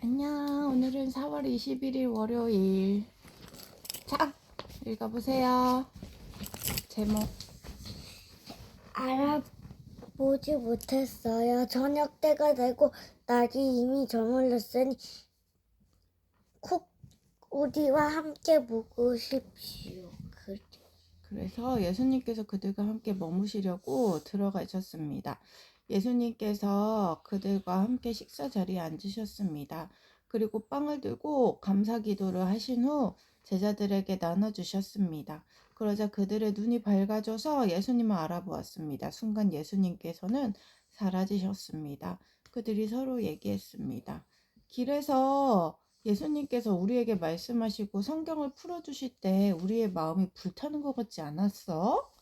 안녕. 오늘은 4월 21일 월요일. 자, 읽어보세요. 제목. 알아보지 못했어요. 저녁 때가 되고 날이 이미 저물렀으니 콕 우리와 함께 묵으십시오. 그 그래서 예수님께서 그들과 함께 머무시려고 들어가셨습니다. 예수님께서 그들과 함께 식사 자리에 앉으셨습니다. 그리고 빵을 들고 감사 기도를 하신 후 제자들에게 나눠주셨습니다. 그러자 그들의 눈이 밝아져서 예수님을 알아보았습니다. 순간 예수님께서는 사라지셨습니다. 그들이 서로 얘기했습니다. 길에서 예수님께서 우리에게 말씀하시고 성경을 풀어주실 때 우리의 마음이 불타는 것 같지 않았어?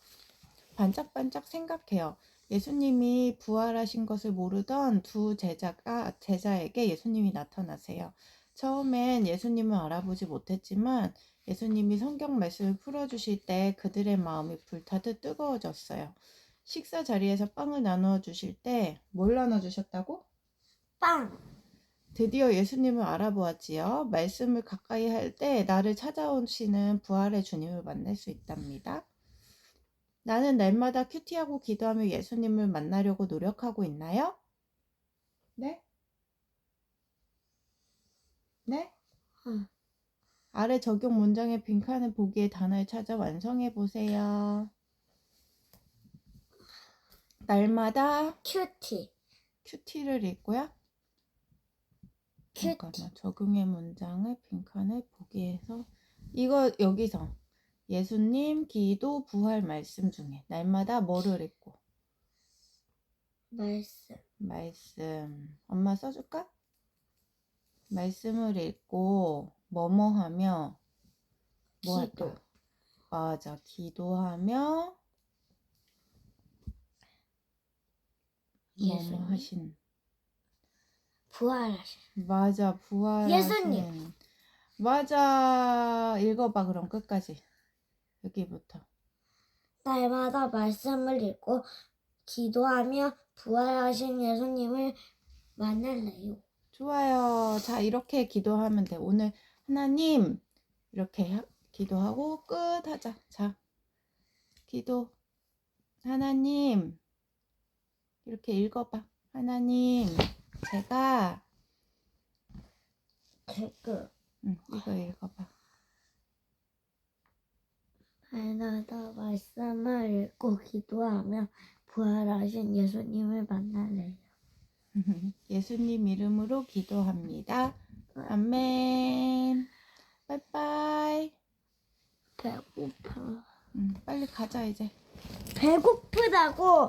반짝반짝 생각해요. 예수님이 부활하신 것을 모르던 두 제자가 제자에게 예수님이 나타나세요. 처음엔 예수님을 알아보지 못했지만 예수님이 성경 말씀을 풀어주실 때 그들의 마음이 불타듯 뜨거워졌어요. 식사 자리에서 빵을 나누어 주실 때 뭘 나눠 주셨다고? 빵! 드디어 예수님을 알아보았지요. 말씀을 가까이 할 때 나를 찾아오시는 부활의 주님을 만날 수 있답니다. 나는 날마다 큐티하고 기도하며 예수님을 만나려고 노력하고 있나요? 네? 네? 응. 아래 적용 문장의 빈칸을 보기에 단어를 찾아 완성해 보세요. 날마다 큐티. 큐티를 읽고요. 큐티. 잠깐만 적용의 문장을 빈칸을 보기에서 이거 여기서 예수님 기도 부활 말씀 중에 날마다 뭐를 읽고 말씀. 말씀 엄마 써줄까? 말씀을 읽고 뭐뭐 하며 뭐 기도. 할까? 맞아 기도하며 뭐뭐 예수님. 하신 부활하신. 맞아 부활하신 예수님. 맞아 읽어봐 그럼 끝까지 여기부터. 날마다 말씀을 읽고 기도하며 부활하신 예수님을 만날래요. 좋아요. 자 이렇게 기도하면 돼. 오늘 하나님 이렇게 하- 기도하고 끝 하자. 자 기도. 하나님 이렇게 읽어 봐. 하나님 제가 그 응, 이거 읽어 봐 날마다 말씀을 읽고 기도하며 부활하신 예수님을 만날래요. 예수님 이름으로 기도합니다 아멘 빠이빠이 배고파. 응, 빨리 가자 이제 배고프다고.